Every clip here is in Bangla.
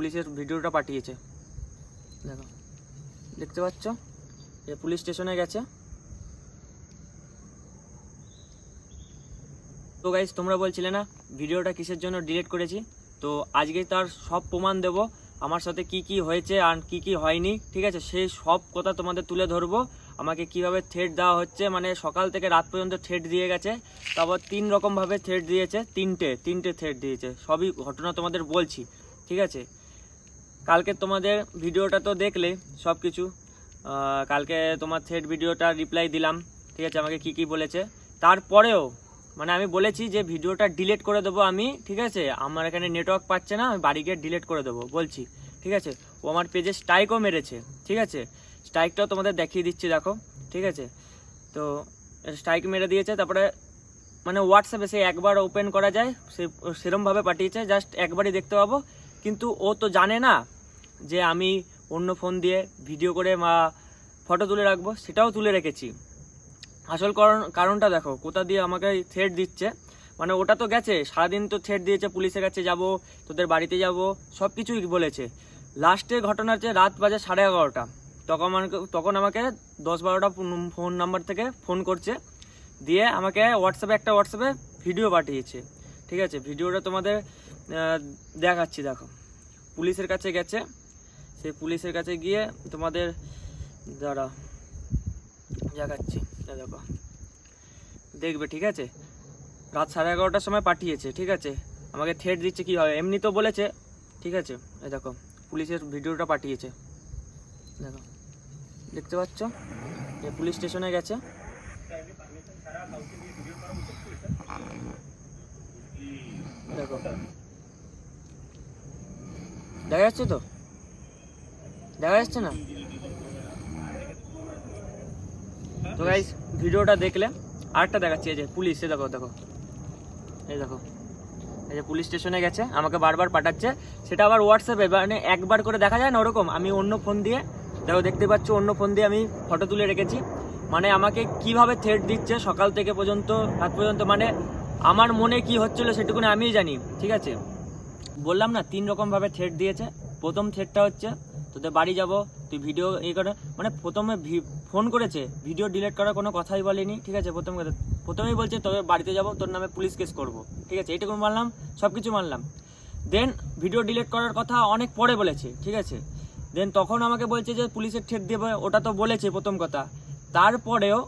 পুলিশের ভিডিওটা পাঠিয়েছে। দেখো, দেখতে পাচ্ছ? এ পুলিশ স্টেশনে গেছে। তো গাইজ তোমরা বলছিলে না, ভিডিওটা কিসের জন্য ডিলিট করেছি? তো আজকে তার সব প্রমাণ দেব, আমার সাথে কি কি হয়েছে আর কি কি হয়নি, ঠিক আছে? সেই সব কথা তোমাদের তুলে ধরবো। আমাকে কীভাবে থ্রেড দেওয়া হচ্ছে মানে সকাল থেকে রাত পর্যন্ত থ্রেড দিয়ে গেছে, তারপর তিন রকমভাবে থ্রেড দিয়েছে, তিনটে তিনটে থ্রেড দিয়েছে, সবই ঘটনা তোমাদের বলছি, ঠিক আছে? কালকে তোমাদের ভিডিওটা তো দেখলে সব কিছু কালকে তোমার থ্রেড ভিডিওটা রিপ্লাই দিলাম, ঠিক আছে, আমাকে কি কি বলেছে। তারপরেও মানে আমি বলেছি যে ভিডিওটা ডিলিট করে দেবো আমি, ঠিক আছে, আমার এখানে নেটওয়ার্ক পাচ্ছে না, আমি বাড়ি গিয়ে ডিলিট করে দেবো, বলছি, ঠিক আছে, ও আমার পেজে স্ট্রাইকও মেরেছে, ঠিক আছে স্ট্রাইকটাও তোমাদের দেখিয়ে দিচ্ছি, দেখো, ঠিক আছে, তো স্ট্রাইক মেরে দিয়েছে, তারপরে মানে হোয়াটসঅ্যাপে সে একবার ওপেন করা যায়, সে সেরমভাবে পাঠিয়েছে জাস্ট একবারই দেখতে পাবো কিন্তু ও তো জানে না যে আমি অন্য ফোন দিয়ে ভিডিও করে বা ফটো তুলে রাখব, সেটাও তুলে রেখেছি। আসল কারণ, কারণটা দেখো, কোথা দিয়ে আমাকে থ্রেড দিচ্ছে? মানে ওটা তো গেছে, সারাদিন তো থ্রেড দিয়েছে, পুলিশের কাছে যাব, তোদের বাড়িতে যাব সব কিছুই বলেছে লাস্টের ঘটনা হচ্ছে রাত বাজে সাড়ে এগারোটা, তখন আমাকে তখন আমাকে দশ বারোটা ফোন নাম্বার থেকে ফোন করছে, দিয়ে আমাকে হোয়াটসঅ্যাপে একটা হোয়াটসঅ্যাপে ভিডিও পাঠিয়েছে। ঠিক আছে, ভিডিওটা তোমাদের দেখাচ্ছি, দেখো। পুলিশের কাছে গেছে। সেই পুলিশের কাছে গিয়ে তোমাদের, দাঁড়া, দেখাচ্ছি দেখো। দেখবে, ঠিক আছে? রাত সাড়ে এগারোটার সময় পাঠিয়েছে, ঠিক আছে? আমাকে থ্রেট দিচ্ছে কি হবে? এমনি তো বলেছে, ঠিক আছে? এই দেখো, পুলিশের ভিডিওটা পাঠিয়েছে। দেখো, দেখতে পাচ্ছ? যে পুলিশ স্টেশনে গেছে। দেখো দেখা যাচ্ছে তো? দেখা যাচ্ছে না? তো গাইস ভিডিওটা দেখলে আরেকটা দেখাচ্ছি, এই যে পুলিশ এ দেখো দেখো। এই দেখো। এই যে পুলিশ স্টেশনে গেছে, আমাকে বারবার পাঠাচ্ছে। সেটা আবার হোয়াটসঅ্যাপে মানে একবার করে দেখা যায় না ওরকম? আমি অন্য ফোন দিয়ে, দেখো, দেখতে পাচ্ছ, অন্য ফোন দিয়ে আমি ফটো তুলে রেখেছি। মানে আমাকে কীভাবে থ্রেট দিচ্ছে সকাল থেকে পর্যন্ত, রাত পর্যন্ত? মানে আমার মনে কি হচ্ছিল সেটুকুনি আমিই জানি, ঠিক আছে? বললাম না, তিন রকম ভাবে থ্রেড দিয়েছে। প্রথম থ্রেডটা হচ্ছে, তোদের বাড়ি যাব, তুই ভিডিও এই করে মানে প্রথমে ফোন করেছে ভিডিও ডিলিট করার কোনো কথাই বলেনি, ঠিক আছে? প্রথম কথা, প্রথমেই বলছে, তোদের বাড়িতে যাব, তোর নামে পুলিশ কেস করব, ঠিক আছে? এইটুকু মানলাম সব কিছু মানলাম। দেন ভিডিও ডিলিট করার কথা অনেক পরে বলেছে, ঠিক আছে? দেন তখন আমাকে বলছে যে, পুলিশের ঠেট দেবে, ওটা তো বলেছে প্রথম কথা। তারপরেও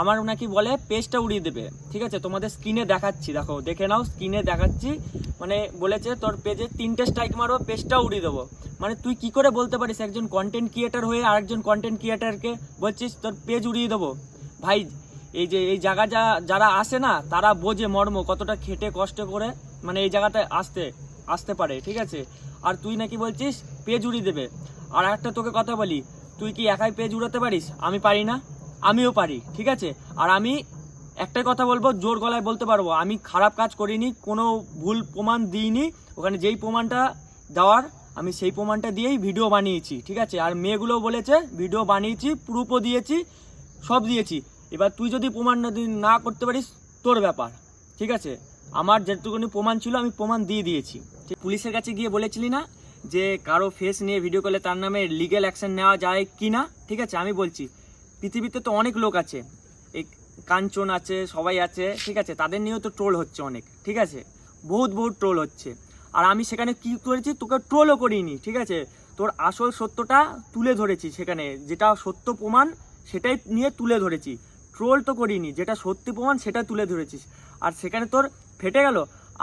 আমার নাকি বলে পেজটা উড়িয়ে দেবে। ঠিক আছে? তোমাদের স্ক্রিনে দেখাচ্ছি, দেখো, দেখে নাও স্ক্রিনে দেখাচ্ছি। মানে বলেছে তোর পেজে তিনটে স্ট্রাইক মারবো পেজটা উড়িয়ে দেবো। মানে তুই কি করে বলতে পারিস, একজন কন্টেন্ট ক্রিয়েটার হয়ে আরেকজন কন্টেন্ট ক্রিয়েটারকে বলছিস, তোর পেজ উড়িয়ে দেবো? ভাই, এই যে, এই জায়গা যা, যারা আসে না, তারা বোঝে মর্ম, কতটা খেটে কষ্ট করে মানে এই জায়গাটায় আসতে আসতে পারে, ঠিক আছে? আর তুই নাকি বলছিস পেজ উড়িয়ে দেবে। আর একটা তোকে কথা বলি, তুই কি একাই পেজ উড়াতে পারিস? আমি পারি না। আমিও পারি, ঠিক আছে? আর আমি একটাই কথা বলব, জোর গলায় বলতে পারব, আমি খারাপ কাজ করিনি, কোনো ভুল প্রমাণ দিইনি, ওখানে যেই প্রমাণটা দেওয়ার, আমি সেই প্রমাণটা দিয়েই ভিডিও বানিয়েছি, ঠিক আছে? আর মেয়েগুলোও বলেছে, ভিডিও বানিয়েছি, প্রুফও দিয়েছি, সব দিয়েছি। এবার তুই যদি প্রমাণ না করতে পারিস, তোর ব্যাপার, ঠিক আছে? আমার যেটুকুনি প্রমাণ ছিল, আমি প্রমাণ দিয়ে দিয়েছি। পুলিশের কাছে গিয়ে বলেছিলি না যে কারও ফেস নিয়ে ভিডিও করলে তার নামে লিগেল অ্যাকশন নেওয়া যায় কি না ঠিক আছে, আমি বলছি। পৃথিবীতে তো অনেক লোক আছে। এই কাঞ্চন আছে, সবাই আছে, ঠিক আছে? তাদের নিয়েও তো ট্রোল হচ্ছে অনেক, ঠিক আছে? বহুত বহুত ট্রোল হচ্ছে। আর আমি সেখানে কি করেছি? তোকে ট্রোলও করিনি, ঠিক আছে? তোর আসল সত্যটা তুলে ধরেছি সেখানে। যেটা সত্য প্রমাণ, সেটাই নিয়ে তুলে ধরেছি। ট্রোল তো করিনি, যেটা সত্যি প্রমাণ, সেটা তুলে ধরেছিস। আর সেখানে তোর ফেটে গেল।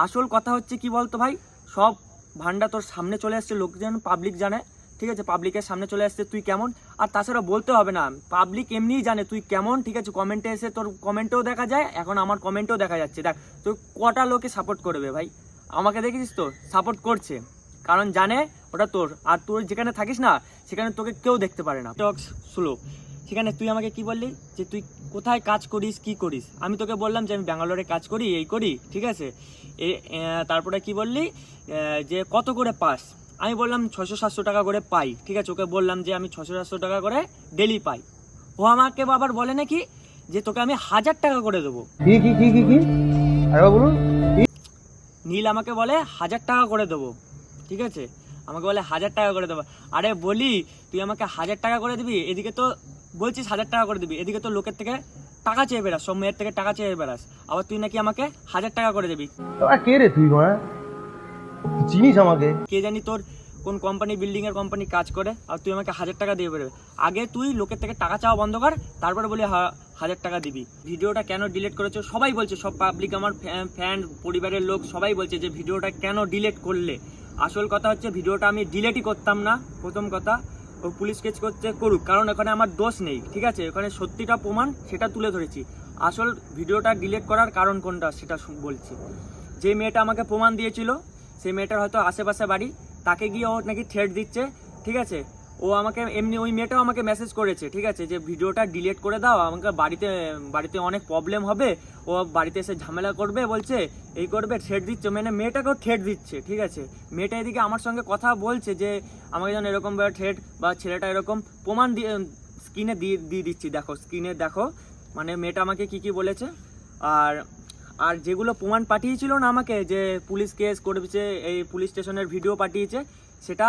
আসল কথা হচ্ছে কি বলতো ভাই? সব ভান্ডা তোর সামনে চলে আসছে লোকজন পাবলিক জানে। ঠিক আছে পাবলিকের সামনে চলে আসছে, তুই কেমন? আর তাছাড়া বলতে হবে না পাবলিক এমনিই জানে, তুই কেমন, ঠিক আছে? কমেন্টে এসে তোর কমেন্টেও দেখা যায়, এখন আমার কমেন্টেও দেখা যাচ্ছে। দেখ তুই কটা লোকে সাপোর্ট করবে ভাই? আমাকে দেখেছিস তো? সাপোর্ট করছে। কারণ জানে ওটা তোর। আর তোর যেখানে থাকিস না, সেখানে তোকে কেউ দেখতে পারে না। স্লো সেখানে তুই আমাকে কি বললি? যে তুই কোথায় কাজ করিস, কি করিস? আমি তোকে বললাম যে আমি ব্যাঙ্গালোরে কাজ করি, এই করি, ঠিক আছে? তারপরে কি বললি? যে কত করে পাস? আমি বললাম ছশো সাতশো টাকা করে পাই। ঠিক আছে ওকে বললাম যে আমি ছশো সাতশো টাকা করে ডেলি পাই। ও আমাকে আবার বলে নাকি যে তোকে আমি হাজার টাকা করে দেবো। নীল আমাকে বলে হাজার টাকা করে দেবো। ঠিক আছে? আমাকে বলে হাজার টাকা করে দেবো। আরে বলি তুই আমাকে হাজার টাকা করে দিবি? এদিকে তো বলছিস হাজার টাকা করে দিবি। এদিকে তো লোকের থেকে টাকা চেয়ে বেড়াস সব মেয়ের থেকে টাকা চেয়ে বেড়াস। আবার তুই নাকি আমাকে হাজার টাকা করে দিবি। কে রে তুই চিনিস আমাকে? কে জানি তোর কোন কোম্পানি বিল্ডিং এর কোম্পানি কাজ করে, আর তুই আমাকে হাজার টাকা দিয়ে বেরোবে। আগে তুই লোকের থেকে টাকা চাওয়া বন্ধ কর, তারপরে বলি হাজার টাকা দিবি। ভিডিওটা কেন ডিলিট করেছ? সবাই বলছে, সব পাবলিক আমার ফ্যান পরিবারের লোক সবাই বলছে যে ভিডিওটা কেন ডিলিট করলে? আসল কথা হচ্ছে, ভিডিওটা আমি ডিলেটই করতাম না, প্রথম কথা। ও পুলিশ কেস করতে করুক, কারণ এখানে আমার দোষ নেই, ঠিক আছে? এখানে সত্যিটা প্রমাণ, সেটা তুলে ধরেছি। আসল ভিডিওটা ডিলিট করার কারণ কোনটা, সেটা বলছি। যে মেয়েটা আমাকে প্রমাণ দিয়েছিল সেই মেয়েটার হয়তো আশেপাশে বাড়ি, তাকে গিয়ে ও নাকি থ্রেট দিচ্ছে, ঠিক আছে? ও আমাকে এমনি ওই মেয়েটাও আমাকে মেসেজ করেছে, ঠিক আছে? যে ভিডিওটা ডিলিট করে দাও, আমাকে বাড়িতে বাড়িতে অনেক প্রবলেম হবে, ও বাড়িতে এসে ঝামেলা করবে, বলছে, এই করবে থ্রেট দিচ্ছে মানে মেয়েটাকেও থ্রেট দিচ্ছে, ঠিক আছে? মেয়েটা এদিকে আমার সঙ্গে কথা বলছে যে, আমাকে যেন এরকম থ্রেট বা ছেলেটা এরকম প্রমাণ দিয়ে স্ক্রিনে দিয়ে দিয়ে দিচ্ছি, দেখো স্ক্রিনে দেখো মানে মেয়েটা আমাকে কি কি বলেছে, আর আর যেগুলো প্রমাণ পাঠিয়েছিল না আমাকে, যে পুলিশ কেস করেছে, এই পুলিশ স্টেশনের ভিডিও পাঠিয়েছে, সেটা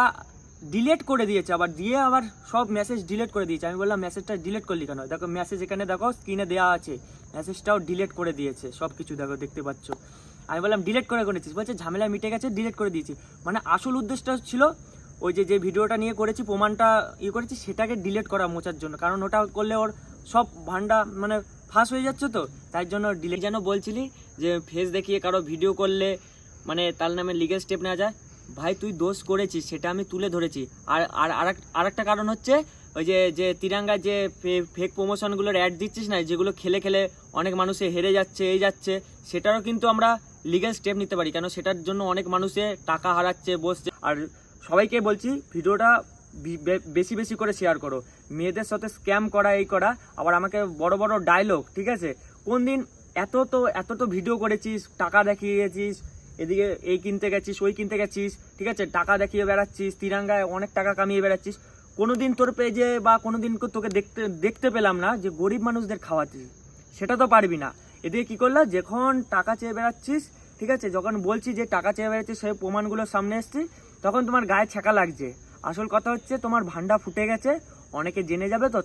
ডিলেট করে দিয়েছে। আবার দিয়ে আবার সব মেসেজ ডিলেট করে দিয়েছে। আমি বললাম মেসেজটা ডিলেট করলি কেন? দেখো মেসেজ এখানে দেখো স্ক্রিনে দেওয়া আছে। মেসেজটাও ডিলেট করে দিয়েছে, সব কিছু দেখো, দেখতে পাচ্ছ। আমি বললাম ডিলেট করে করেছিস? বলছে, ঝামেলা মিটে গেছে ডিলেট করে দিয়েছি। মানে আসল উদ্দেশ্যটা ছিল, ওই যে যে ভিডিওটা নিয়ে করেছি, প্রমাণটা ইয়ে করেছি, সেটাকে ডিলেট করা মোচার জন্য। কারণ ওটা করলে ওর সব ভান্ডা মানে ফাঁস হয়ে যাচ্ছে তো? তাই জন্য ডিলেট যেন বলছিলি যে ফেস দেখিয়ে কারও ভিডিও করলে মানে তার নামে লিগেল স্টেপ নেওয়া যায়। ভাই, তুই দোষ করেছিস, সেটা আমি তুলে ধরেছি। আর আর আরেক- আরেকটা কারণ হচ্ছে ওই যে যে তিরাঙ্গা যে ফেক প্রমোশনগুলোর অ্যাড দিচ্ছিস না, যেগুলো খেলে খেলে অনেক মানুষে হেরে যাচ্ছে, এই যাচ্ছে, সেটারও কিন্তু আমরা লিগ্যাল স্টেপ নিতে পারি। কেন? সেটার জন্য অনেক মানুষে টাকা হারাচ্ছে, বসছে। আর সবাইকে বলছি ভিডিওটা বেশি বেশি করে শেয়ার করো। মেয়েদের সাথে স্ক্যাম করা, এই করা, আবার আমাকে বড় বড় ডায়লগ ঠিক আছে? কোন দিন এত তো এত তো ভিডিও করেছিস, টাকা দেখিয়েছিস, এদিকে এই কিনতে গেছিস, ওই কিনতে গেছিস, ঠিক আছে? টাকা দেখিয়ে বেড়াচ্ছিস, তিরাঙ্গায় অনেক টাকা কামিয়ে বেড়াচ্ছিস। কোনোদিন তোর পেজে বা কোনোদিন কো- তোকে দেখতে দেখতে পেলাম না যে গরিব মানুষদের খাওয়াচ্ছিস। সেটা তো পারবি না। এদিকে কি করলা? যখন টাকা চেয়ে বেড়াচ্ছিস, ঠিক আছে? যখন বলছি যে টাকা চেয়ে বেড়াচ্ছিস, সেই প্রমাণগুলো সামনে এসছি, তখন তোমার গায়ে ছ্যাঁকা লাগছে। আসল কথা হচ্ছে তোমার ভান্ডা ফুটে গেছে অনেকে জেনে যাবে তো।